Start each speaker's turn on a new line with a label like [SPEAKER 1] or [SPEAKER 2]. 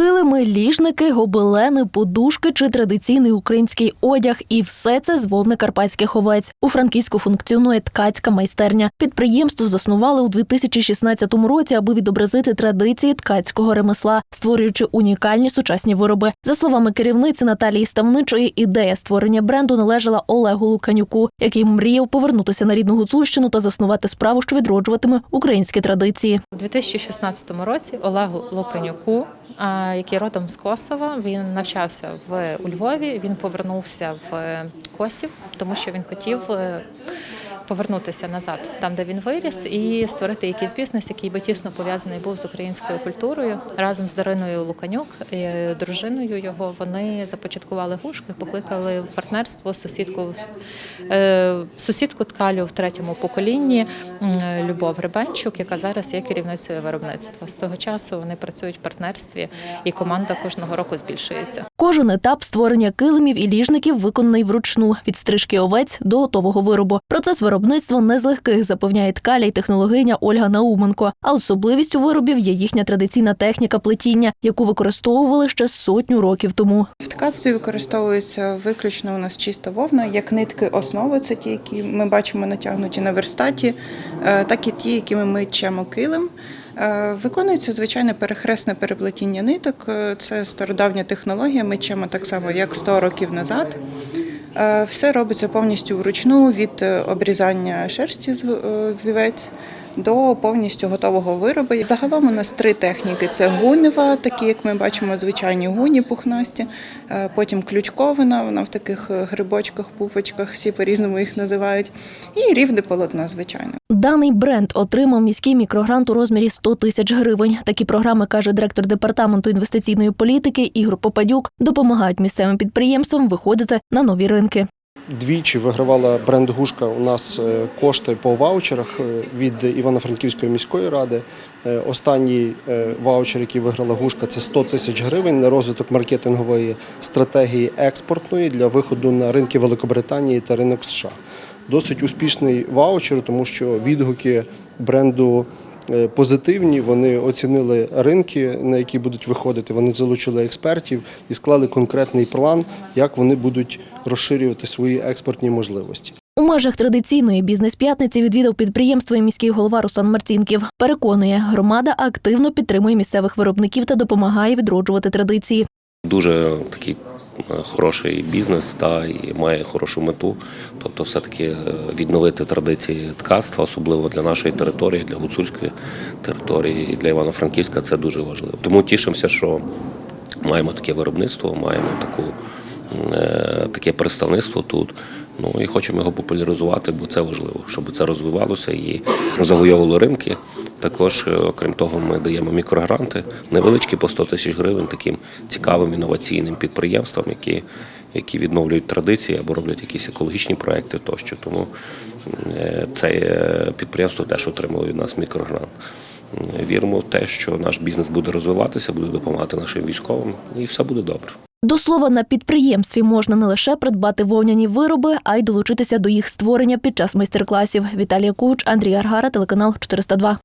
[SPEAKER 1] Килими, ліжники, гобелени, подушки чи традиційний український одяг. І все це з вовни карпатських овець. У Франківську функціонує ткацька майстерня. Підприємство заснували у 2016 році, аби відобразити традиції ткацького ремесла, створюючи унікальні сучасні вироби. За словами керівниці Наталії Ставничої, ідея створення бренду належала Олегу Луканюку, який мріяв повернутися на рідну Гуцульщину та заснувати справу, що відроджуватиме українські традиції.
[SPEAKER 2] У 2016 році Олегу Луканюку, який родом з Косова, він навчався в у Львові. Він повернувся в Косів, тому що він хотів е, повернутися назад, там де він виріс, і створити якийсь бізнес, який би тісно пов'язаний був з українською культурою. Разом з Дариною Луканюк, е, дружиною його, вони започаткували гушки, покликали в партнерство сусідку е, сусідку ткалю в третьому поколінні Любов Ребенчук, яка зараз є керівницею виробництва. З того часу вони працюють в партнерстві, і команда кожного року збільшується.
[SPEAKER 1] Кожен етап створення килимів і ліжників виконаний вручну від стрижки овець до готового виробу. Процес виробництва не з легких, запевняє ткаля й технологиня Ольга Науменко. А особливістю виробів є їхня традиційна техніка плетіння, яку використовували ще сотню років тому.
[SPEAKER 3] В ткацтві використовується виключно у нас чиста вовна, як нитки основи, це ті, які ми бачимо натягнуті на верстаті, е, так і ті, якими ми чемо килим. Е, Виконується звичайне перехресне переплетіння ниток. Е, Це стародавня технологія. Ми чемо так само, як 100 років назад. Е, Все робиться повністю вручну від е, обрізання шерсті з е, вівець до повністю готового виробу. Загалом у нас три техніки: це гунева, такі як ми бачимо, звичайні гуні пухнасті. е, Потім ключковина, вона в таких е, грибочках, пупочках, всі по-різному їх називають. І рівне полотно, звичайно.
[SPEAKER 1] Даний бренд отримав міський мікрогрант у розмірі 100 тисяч гривень. Такі програми, каже директор департаменту інвестиційної політики Ігор Попадюк, допомагають місцевим підприємствам виходити на нові ринки.
[SPEAKER 4] Двічі вигравала бренд Гушка у нас е, кошти по ваучерах е, від Івано-Франківської міської ради. Е, Останній ваучер, який виграла Гушка, це 100 тисяч гривень на розвиток маркетингової стратегії експортної для виходу на ринки Великобританії та ринок США. Досить успішний ваучер, тому що відгуки бренду позитивні. Вони оцінили ринки, на які будуть виходити. Вони залучили експертів і склали конкретний план, як вони будуть розширювати свої експортні можливості.
[SPEAKER 1] У межах традиційної бізнес-п'ятниці відвідав підприємство і міський голова Руслан Марцінків. Переконує, громада активно підтримує місцевих виробників та допомагає відроджувати традиції.
[SPEAKER 5] Дуже такий е, хороший бізнес та і має хорошу мету. Тобто, все-таки е, відновити традиції ткацтва, особливо для нашої території, для гуцульської території і для Івано-Франківська це дуже важливо. Тому тішимося, що маємо таке виробництво, маємо таку, е, таке представництво тут. Ну і хочемо його популяризувати, бо це важливо, щоб це розвивалося і завойовувало ринки. Також, е, окрім того, ми даємо мікрогранти невеличкі по 100 тисяч гривень таким цікавим інноваційним підприємствам, які, які відновлюють традиції або роблять якісь екологічні проекти тощо. Тому е, це е, підприємство теж отримало від нас мікрогрант. Віримо в те, що наш бізнес буде розвиватися, буде допомагати нашим військовим, і все буде добре.
[SPEAKER 1] До слова, на підприємстві можна не лише придбати вовняні вироби, а й долучитися до їх створення під час майстер-класів. Віталія Куч, Андрій Аргара, телеканал 402.